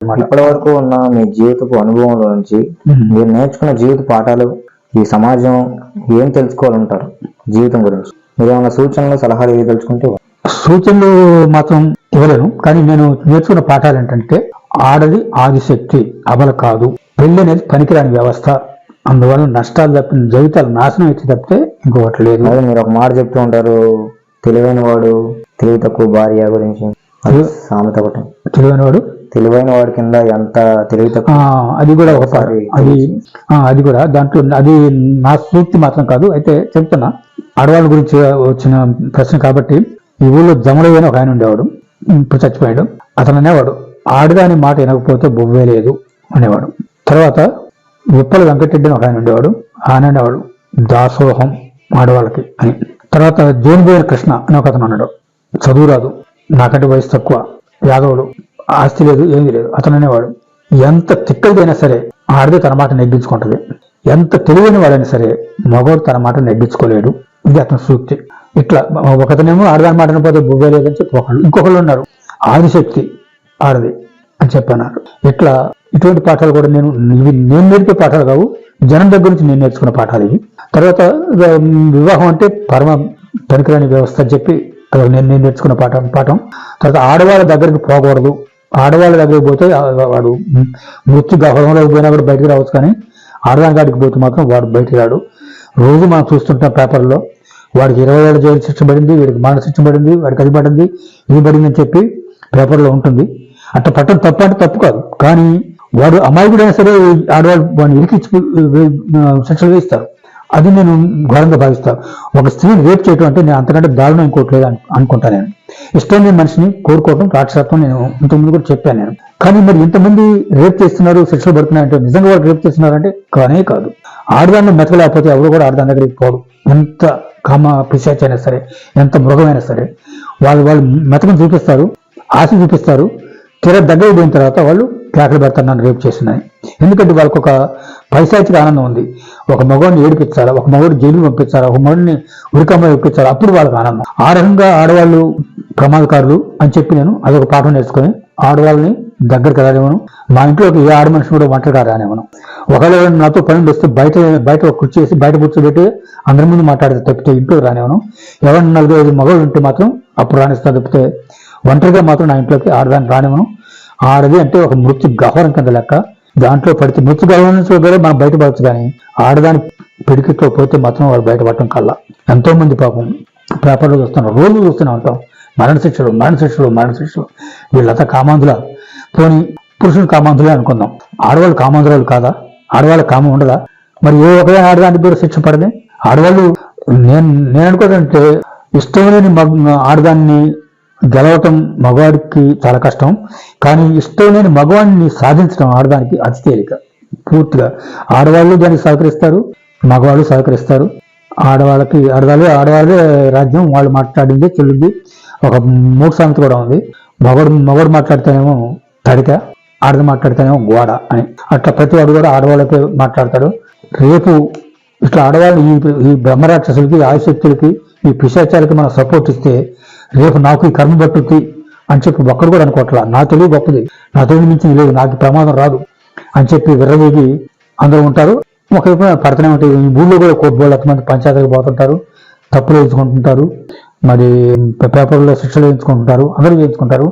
ఇప్పటి వరకు ఉన్న మీ జీవితపు అనుభవంలో నుంచి మీరు నేర్చుకున్న జీవిత పాఠాలు ఈ సమాజం ఏం తెలుసుకోవాలంటారు జీవితం గురించి? మీరు ఏమైనా సూచనలు సలహాలు ఏవి తెలుసుకుంటే సూచనలు మాత్రం ఇవ్వలేను కానీ నేను నేర్చుకున్న పాఠాలు ఏంటంటే ఆడది ఆదిశక్తి అబల కాదు. పెళ్ళి అనేది పనికిరాని వ్యవస్థ. అందువల్ల నష్టాలు తప్పిన జీవితాలు నాశనం అయితే తప్పితే ఇంకొకటి లేదు. అదే మీరు ఒక మాట చెప్తూ ఉంటారు తెలివైన వాడు తెలివి తక్కువ భార్య గురించి. అది సామెత ఒకటి. తెలివైన వాడు తెలివైన వాడి కింద ఎంత తెలివి అది కూడా ఒక పాట అది ఆ, అది కూడా దాంట్లో అది నా సూక్తి మాత్రం కాదు. అయితే చెప్తున్నా ఆడవాళ్ళ గురించి వచ్చిన ప్రశ్న కాబట్టి ఈ ఊళ్ళో జమలయ్య అని ఒక ఆయన ఉండేవాడు ఇప్పుడు చచ్చిపోయాడు. అతను అనేవాడు ఆడదాని మాట వినకపోతే బొవ్వే లేదు అనేవాడు. తర్వాత ఉప్పల వెంకటరెడ్డి అని ఒక ఆయన ఉండేవాడు ఆయన అనేవాడు దాసోహం ఆడవాళ్ళకి అని. తర్వాత జోన్బోయర్ కృష్ణ అని ఒక అతను అన్నాడు చదువు రాదు నాకంటే వయసు తక్కువ యాదవులు ఆస్తి లేదు ఏమీ లేదు. అతను అనేవాడు ఎంత తిక్కదైనా సరే ఆడది తన మాట నెగ్గించుకుంటది. ఎంత తెలివైన వాడైనా సరే మగవాడు తన మాట నెగ్గించుకోలేడు. ఇది అతని సూక్తి. ఇట్లా ఒకతనేమో ఆడదాని మాట పోతే బువ్వే లేదని చెప్పి ఒకళ్ళు ఇంకొకళ్ళు ఉన్నారు. ఆదిశక్తి ఆడది అని చెప్పన్నారు. ఇట్లా ఇటువంటి పాఠాలు కూడా నేను ఇవి నేను నేర్పే పాఠాలు కావు. జనం దగ్గర నుంచి నేను నేర్చుకున్న పాఠాలు ఇవి. తర్వాత వివాహం అంటే పరమ పనికిరాని వ్యవస్థ అని చెప్పి నేను నేను నేర్చుకున్న పాఠం పాఠం. తర్వాత ఆడవాళ్ళ దగ్గరికి పోకూడదు. ఆడవాళ్ళ దగ్గరికి పోతే వాడు మృత్యు గహంలోకి పోయినా కూడా బయటకు రావచ్చు కానీ ఆడదాని కాడికి పోతే మాత్రం వాడు బయటికి రాడు. రోజు మనం చూస్తుంటాం పేపర్లో వాడికి ఇరవై ఏళ్ళ జైలు శిక్ష పడింది వీడికి మరణ శిక్ష పడింది వాడికి అది పడింది ఇది పడింది అని చెప్పి పేపర్లో ఉంటుంది. అట్లా పట్టడం తప్పు అంటే తప్పు కాదు. కానీ వాడు అమాయకుడైనా సరే ఆడవాళ్ళు వాడిని ఇరికిచ్చి శిక్షలు వేస్తారు అది నేను ఘోరంగా భావిస్తాను ఒక స్త్రీని రేప్ చేయటం అంటే నేను అంతకంటే దారుణం ఇంకోట్లేదు అనుకుంటా నేను. ఇష్టం లేని మనిషిని కోరుకోవటం రాక్షసత్వం నేను ఇంతకుముందు కూడా చెప్పాను నేను. కానీ మరి ఇంతమంది రేప్ చేస్తున్నారు శిక్షలు పడుతున్నారంటే నిజంగా వాళ్ళు రేప్ చేస్తున్నారంటే కానే కాదు. ఆడదాన్ని మెతకలేకపోతే ఎవరు కూడా ఆడదాని దగ్గరికి పోడు ఎంత కామ పిశాచ్ అయినా సరే ఎంత మృగమైనా సరే వాళ్ళు వాళ్ళు మెతకం చూపిస్తారు ఆశ చూపిస్తారు. తెర దగ్గర పోయిన తర్వాత వాళ్ళు కేకలు పెడతారు నన్ను రేపు చేసిందని ఎందుకంటే వాళ్ళకి ఒక పైశాచిక ఆనందం ఉంది. ఒక మగవాడిని ఏడిపించాలా ఒక మగవాడిని జైలు పంపించాలా ఒక మగవాడిని ఉరికమ్మ పంపించాలా అప్పుడు వాళ్ళకి ఆనందం. ఆ రకంగా ఆడవాళ్ళు ప్రమాదకారులు అని చెప్పి నేను అదొక పాఠం నేర్చుకొని ఆడవాళ్ళని దగ్గరికి రానివ్వను మా ఇంట్లోకి ఏ ఆడ మనిషి కూడా ఒంటరిగా రానివ్వను ఒకవేళ నాతో పని వస్తే బయట బయట ఒక కుర్చీ వేసి బయట కూర్చోబెట్టి అందరి ముందు మాట్లాడితే తప్పితే ఇంట్లోకి రానివ్వను ఎవరిని నలుగురు ఐదు మగవాళ్ళు ఉంటే మాత్రం అప్పుడు రాణిస్తా తప్పితే ఒంటరిగా మాత్రం నా ఇంట్లోకి ఆడదాన్ని రానివ్వను ఆడది అంటే ఒక మృత్యు గహ్వరం కింద లెక్క. దాంట్లో పడితే మృత్యు గహ్వరం నుంచి కూడా మనం బయటపడచ్చు కానీ ఆడదాని పిడికిట్లో పోతే మాత్రం వాళ్ళు బయటపడటం కల్లా. ఎంతో మంది పాపం. పేపర్లో చూస్తున్నాం రోజు చూస్తూనే ఉంటాం మరణ శిక్షలు మరణ శిక్షలు మరణ శిక్షలు. వీళ్ళంతా కామాంధుల. పోని పురుషులు కామాంధులే అనుకుందాం. ఆడవాళ్ళు కామాంధురాలు కాదా? ఆడవాళ్ళ కామం ఉండదా? మరి ఏ ఒకే ఆడదానికి కూడా శిక్ష పడదే ఆడవాళ్ళు నేను నేను అనుకోదంటే ఇష్టం లేని మగ ఆడదాన్ని గెలవటం మగవాడికి చాలా కష్టం. కానీ ఇష్టం లేని మగవాడిని సాధించడం ఆడదానికి అతి తేలిక. పూర్తిగా. ఆడవాళ్ళు దానికి సహకరిస్తారు మగవాళ్ళు సహకరిస్తారు. ఆడవాళ్ళకి ఆడవాళ్ళు ఆడవాళ్ళే రాజ్యం వాళ్ళు మాట్లాడింది చెల్లింది ఒక మూడు సామెత కూడా ఉంది. మగడు మగడు మాట్లాడితేనేమో తడిక ఆడది మాట్లాడితేనేమో గోడ అని. అట్లా ప్రతి వాడు కూడా ఆడవాళ్ళకి మాట్లాడతాడు. రేపు ఇట్లా ఆడవాళ్ళు ఈ ఈ బ్రహ్మరాక్షసులకి ఆయుశక్తులకి ఈ పిశాచాలకి మనం సపోర్ట్ ఇస్తే రేపు నాకు ఈ కర్మ పట్టుద్ది అని చెప్పి ఒక్కడు కూడా అనుకోవట్లా. నా తెలివి గొప్పది. నా తెలివి నుంచి లేదు నాకు ప్రమాదం రాదు అని చెప్పి విర్రవీగి అందరూ ఉంటారు. ఒకవైపు పడుతూనే ఉంటాయి. ఈ ఊళ్ళో కూడా కోటి మంది పంచాయతీకి పోతుంటారు. తప్పులు వేసుకుంటుంటారు మరి పేపర్లో శిక్షలు వేయించుకుంటుంటారు అందరూ వేయించుకుంటారు.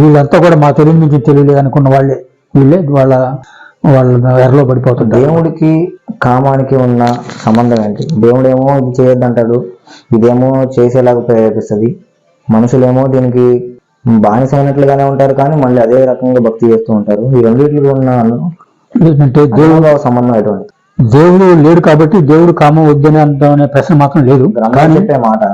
వీళ్ళంతా కూడా మా తెలివి మించి తెలియలేదు అనుకున్న వాళ్ళే వీళ్ళే వాళ్ళ వాళ్ళ ఎర్రలో పడిపోతుంటారు. దేవుడికి కామానికి ఉన్న సంబంధం ఏంటి? దేవుడేమో ఇది చేయొద్దంటాడు ఇదేమో చేసేలాగా ప్రేరేపిస్తుంది. మనుషులేమో దీనికి బానిసైనట్లుగానే ఉంటారు కానీ మళ్ళీ అదే రకంగా భక్తి చేస్తూ ఉంటారు. ఈ రెండింటిలో ఉన్న సంబంధం ఎటువంటి దేవుడు లేడు కాబట్టి దేవుడు కామం వద్దని అనే ప్రశ్న మాత్రం లేదు.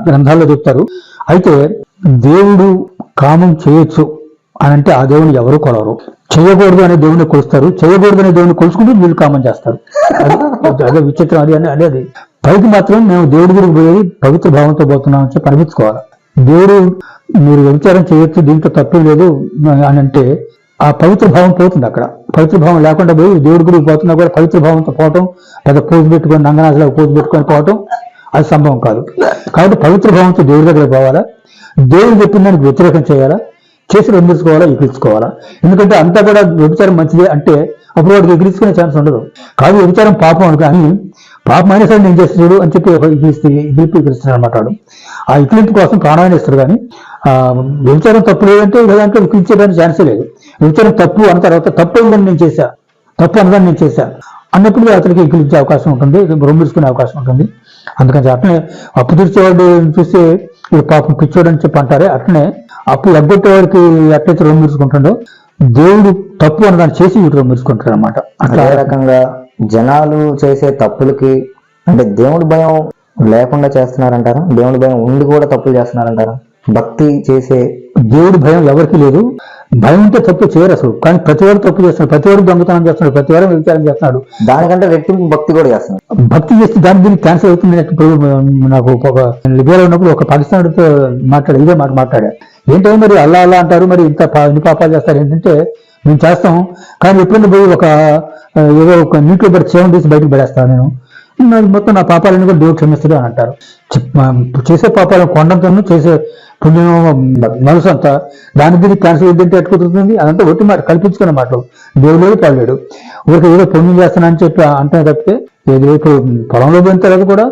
గ్రంథాల్లో చెప్తారు. అయితే దేవుడు కామం చేయొచ్చు అని అంటే ఆ దేవుని ఎవరు కొలవరు. చేయకూడదు అనే దేవుని కొలుస్తారు. చేయకూడదు అనే దేవుని కొలుసుకుంటూ వీళ్ళు కామం చేస్తారు. అది- అదే విచిత్రం. అది అని అనేది పైకి మాత్రం మేము దేవుడి గురికి పోయేది పవిత్ర భావంతో పోతున్నాం అని చెప్పి అనిపించుకోవాలి. దేవుడు మీరు వ్యభిచారం చేయొచ్చు దీంట్లో తప్పు లేదు అని అంటే ఆ పవిత్ర భావం పోతుంది అక్కడ. పవిత్ర భావం లేకుండా పోయి దేవుడి గుడికి పోతున్నా కూడా పవిత్ర భావంతో పోవటం లేదా పూజ పెట్టుకొని నంగనాథులో పూజ పెట్టుకొని పోవటం అది సంభవం కాదు. కాబట్టి పవిత్ర భావంతో దేవుడి దగ్గర పోవాలా? దేవుడు చెప్పిన దానికి వ్యతిరేకం చేయాలా? చేసి రొమ్మించుకోవాలా ఎగిరించుకోవాలా ఎందుకంటే అంతా కూడా వ్యభిచారం మంచిదే అంటే అప్పుడు వాడికి ఎగిరించుకునే ఛాన్స్ ఉండదు. కాదు వ్యభిచారం పాపం అని కానీ పాప అయినా నేను చేస్తున్నాడు చూడు అని చెప్పి ఒక ఎగిరిస్తే ఎగిరిపి అనమాట ఆ ఎక్కిలింపు కోసం ప్రాణాన్ని ఇస్తారు కానీ ఆ వ్యభిచారం తప్పు లేదంటే దాంట్లో ఎక్కిరించేయడానికి ఛాన్సే లేదు. వ్యభిచారం తప్పు అన్న తర్వాత తప్పు అయిందని నేను చేశా. తప్పు అన్నదాన్ని నేను చేశా. అన్నప్పుడు అతనికి ఎక్కిలించే అవకాశం ఉంటుంది రొమ్మించుకునే అవకాశం ఉంటుంది. అందుకని అట్లనే అప్పు తీర్చేవాడు చూస్తే ఇది పాపం పిచ్చోడు అని చెప్పి అంటారే అట్లనే అప్పు ఎగ్గొట్టేవాడికి ఎట్లయితే రొమ్మించుకుంటుండో దేవుడు తప్పు అన్నదాన్ని చేసి వీడు రొమ్మిడుచుకుంటాడు అనమాట అట్లా రకంగా జనాలు చేసే తప్పులకి అంటే దేవుడి భయం లేకుండా చేస్తున్నారంటారా? దేవుడి భయం ఉండి కూడా తప్పులు చేస్తున్నారంటారా? భక్తి చేసే దేవుడి భయం ఎవరికి లేదు. భయం ఉంటే తప్పు చేయరు అసలు. కానీ ప్రతివాడు తప్పు చేస్తున్నాడు. ప్రతివాడు దొంగతనం చేస్తున్నాడు. ప్రతివాడు వ్యభిచారం చేస్తున్నాడు. దానికంటే రెట్టింపు భక్తి కూడా చేస్తున్నారు భక్తి చేస్తే దాని దీనికి క్యాన్సర్ అవుతుంది. నాకు ఒక లిబియాలో ఉన్నప్పుడు ఒక పాకిస్తాన్తో మాట్లాడే ఇదే మాట మాట్లాడా. ఏంటో మరి అల్లా అల్లా అంటారు. మరి ఇంత ఇన్ని పాపాలు చేస్తారు. ఏంటంటే మేము చేస్తాం. కానీ ఎప్పుడైనా పోయి ఒక ఏదో ఒక నీటిలో పడి చేవం తీసి బయటకు పడేస్తాను నేను. మొత్తం నా పాపాలన్నీ కూడా దేవుడు క్షమిస్తాడు అని అంటారు. చేసే పాపాలను కొండంతోనూ చేసే పుణ్యం మనసు అంతా దాని దీన్ని క్యాన్సర్ ఏంటంటే ఎట్టుకుతుంది కుదురుతుంది? అదంతా ఒట్టి మాట కల్పించుకునే మాటలు. దేవుడు లేడు పాడలేడు ఊరికి ఏదో పుణ్యం చేస్తానని చెప్పి అంటే తప్పితే ఏదో ఇప్పుడు పొలంలో పోయిన తర్వాత కూడా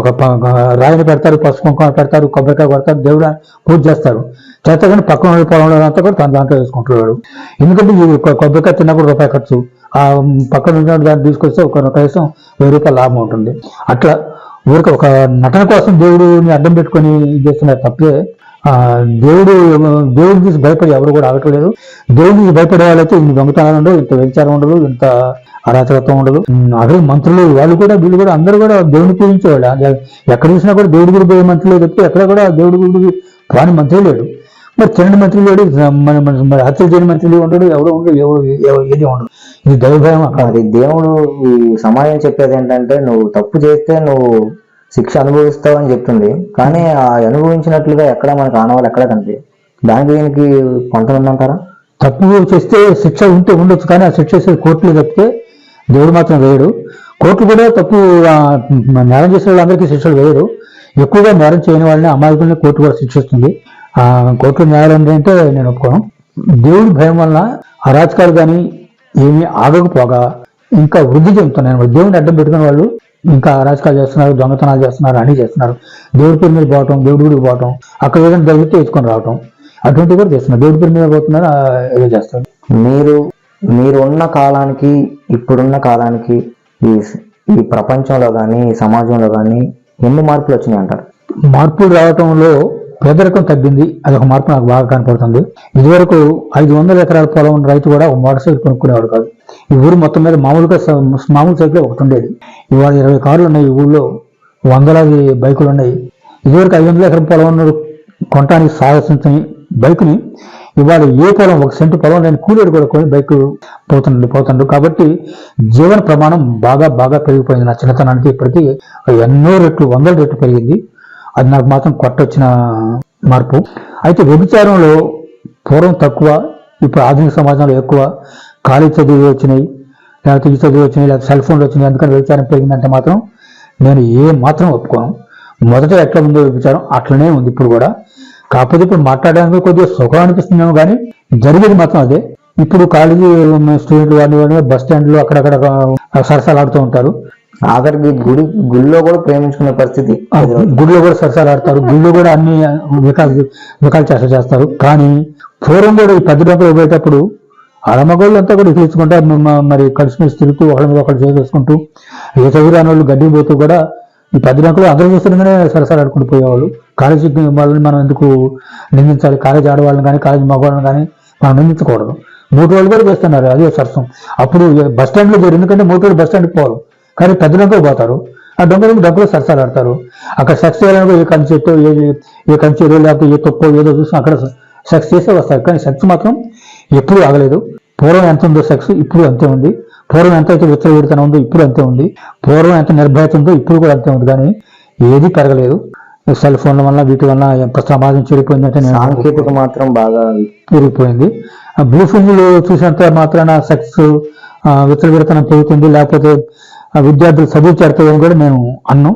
ఒక రాయిని పెడతారు పసుపు పెడతారు కొబ్బరికాయ పెడతారు దేవుడు పూజ చేస్తారు. చేస్తే పక్కన పొలంలో అంతా కూడా తన దాంట్లో వేసుకుంటున్నాడు. ఎందుకంటే ఈ కొబ్బరికాయ తిన్నప్పుడు రూపాయి ఖర్చు. ఆ పక్కన ఉన్న దాన్ని తీసుకొస్తే ఒక కనీసం వెయ్యి రూపాయల లాభం ఉంటుంది. అట్లా ఊరికి ఒక నటన కోసం దేవుడిని అడ్డం పెట్టుకొని చేస్తున్నారు తప్పే దేవుడు దేవుడి నుంచి భయపడి ఎవరు కూడా ఆగట్లేదు. దేవుడి నుంచి భయపడే వాళ్ళైతే ఇన్ని దొంగతనాలు ఉండవు ఇంత వ్యభిచారం ఉండదు ఇంత అరాచకత్వం ఉండదు. అదే మంత్రులు వాళ్ళు కూడా వీళ్ళు కూడా అందరూ కూడా దేవుడిని పూజించేవాళ్ళు. ఎక్కడ చూసినా కూడా దేవుడి గుడి పోయే మంత్రులు చెప్తే ఎక్కడ కూడా దేవుడి గురి రాని మంత్రి లేడు. మరి తినని మంత్రి లేడు మన మన- మరి హత్యలు చేయని మంత్రులు ఉండడు ఎవరు ఉండడు ఎవరు ఎవ- ఏది ఉండదు. ఇది దైవభయం అక్కడ. దేవుడు ఈ సమాజం చెప్పేది ఏంటంటే నువ్వు తప్పు చేస్తే నువ్వు శిక్ష అనుభవిస్తావు అని చెప్తుంది. కానీ ఆ అనుభవించినట్లుగా ఎక్కడ మనకు ఆనవాళ్ళు ఎక్కడ కనిపి దానికి దీనికి కొంత ఉందంటారా? తప్పు చేస్తే శిక్ష ఉంటే ఉండొచ్చు కానీ ఆ శిక్ష చేసేది కోర్టులో తప్పితే దేవుడు మాత్రం వేయడు. కోర్టు కూడా తప్పు నేరం చేసిన వాళ్ళందరికీ శిక్షలు వేయడు ఎక్కువగా నేరం చేయని వాళ్ళని అమాయకుల్ని కోర్టు కూడా శిక్షిస్తుంది. ఆ కోర్టులో న్యాయాలు ఏంటంటే నేను ఒప్పుకోను. దేవుడి భయం వలన అరాచకాలు కానీ ఏమీ ఆగకపోగా ఇంకా వృద్ధి చెందుతున్నాయి. దేవుడిని అడ్డం పెట్టుకున్న వాళ్ళు ఇంకా అరాచకాలు చేస్తున్నారు దొంగతనాలు చేస్తున్నారు అని చేస్తున్నారు. దేవుడి పేరు మీద పోవటం దేవుడి గుడికి పోవటం అక్కడ ఏదైనా దొరికితే ఎత్తుకొని రావటం అటువంటివి కూడా చేస్తున్నారు. దేవుడి పేరు మీద పోతున్నారు ఏదో చేస్తారు. మీరు మీరు ఉన్న కాలానికి ఇప్పుడున్న కాలానికి ఈ ఈ ప్రపంచంలో కానీ ఈ సమాజంలో కానీ ఎన్ని మార్పులు వచ్చినాయి అంటారు? మార్పులు రావటంలో పేదరికం తగ్గింది. అది ఒక మార్పు నాకు బాగా కనపడుతుంది. ఇదివరకు ఐదు వందల ఎకరాల పొలం ఉన్న రైతు కూడా ఒక మోటార్ సైకిల్ కొనుక్కునేవాడు కాదు. ఈ ఊరు మొత్తం మీద మామూలుగా మామూలు సైకిల్ ఒకటి ఉండేది. ఇవాళ ఇరవై కార్లు ఉన్నాయి ఈ ఊళ్ళో. వందలాది బైకులు ఉన్నాయి. ఇదివరకు ఐదు వందల ఎకరం పొలం ఉన్న కొనటానికి సాహసించని బైక్ని ఇవాళ ఏ పొలం ఒక సెంటు పొలం లేని కూలీడు కూడా కొని బైక్ పోతుండ్రు పోతుండ్రు కాబట్టి జీవన ప్రమాణం బాగా బాగా పెరిగిపోయింది నా చిన్నతనానికి ఇప్పటికీ. ఎన్నో రెట్లు వందల రెట్లు పెరిగింది. అది నాకు మాత్రం కొట్టొచ్చిన మార్పు. అయితే వ్యభిచారంలో పూర్వం తక్కువ ఇప్పుడు ఆధునిక సమాజంలో ఎక్కువ ఖాళీ చదువులు వచ్చినాయి లేకపోతే ఈ చదువులు వచ్చినాయి లేకపోతే సెల్ ఫోన్లు వచ్చినాయి అందుకని వ్యభిచారం పెరిగిందంటే మాత్రం నేను ఏ మాత్రం ఒప్పుకోను. మొదట ఎట్లా ఉందో వ్యభిచారం అట్లనే ఉంది ఇప్పుడు కూడా. కాకపోతే ఇప్పుడు మాట్లాడడానికి కొద్దిగా సుఖం అనిపిస్తుందేమో కానీ జరిగేది మాత్రం అదే. ఇప్పుడు కాలేజీ స్టూడెంట్లు వాళ్ళు బస్ స్టాండ్లు అక్కడక్కడ సరసాలు ఆడుతూ ఉంటారు. ఆఖరికి గుడి గుడిలో కూడా ప్రేమించుకునే పరిస్థితి. గుడిలో కూడా సరసాలు ఆడతారు. గుడిలో కూడా అన్ని వికాలు వికాల చేష్ట చేస్తారు. కానీ పూర్వం కూడా ఈ పెద్ద డబ్బులు పోయేటప్పుడు అడమగోళ్ళు అంతా కూడా ఇచ్చుకుంటా మరి కలిసిమెలిసి తిరుగుతూ ఒకళ్ళ మీద ఒకళ్ళు చేసుకుంటూ ఏ చదువు రాని వాళ్ళు గడ్డి పోతూ కూడా ఈ పెద్ద బ్యాంకులు అందరూ చూస్తుండగానే సరసాలు ఆడుకుంటూ పోయేవాళ్ళు. కాలేజీ వాళ్ళని మనం ఎందుకు నిందించాలి? కాలేజీ ఆడవాళ్ళని కానీ కాలేజీ మగవాళ్ళని కానీ మనం నిందించకూడదు. మూడు వాళ్ళు కూడా చేస్తున్నారు. అదే సరసం. అప్పుడు బస్ స్టాండ్లో చేరు. ఎందుకంటే మూడు రోజులు బస్ స్టాండ్కి పోవాలి కానీ పెద్ద డొంకలు పోతారు. ఆ డొంకలకు డొంకలు సరసాలు ఆడతారు అక్కడ సెక్స్ చేయాలని ఏ కంచి చెట్టు ఏ ఏ కంచి ఏదో లేకపోతే ఏ తొప్పో ఏదో చూసి అక్కడ సెక్స్ చేసే వస్తారు. కానీ సెక్స్ మాత్రం ఎప్పుడూ ఆగలేదు. పూర్వం ఎంత ఉందో సెక్స్ ఇప్పుడు అంతే ఉంది. పూర్వం ఎంత అయితే విచ్చలవిడితనం ఉందో ఇప్పుడు అంతే ఉంది. పూర్వం ఎంత నిర్భయత ఉందో ఇప్పుడు కూడా అంతే ఉంది. కానీ ఏది పెరగలేదు. సెల్ ఫోన్ల వల్ల వీటి వల్ల ఎంత సమాజం చెడిపోయిందంటే నేను సాంకేతిక మాత్రం బాగా పెరిగిపోయింది ఆ బ్లూ ఫిల్మ్లు చూసినంత మాత్రాన సెక్స్ విచ్చలవిడతనం పెరుగుతుంది. లేకపోతే విద్యార్థులు చదువు చేరుతుందని కూడా మేము అన్నాం.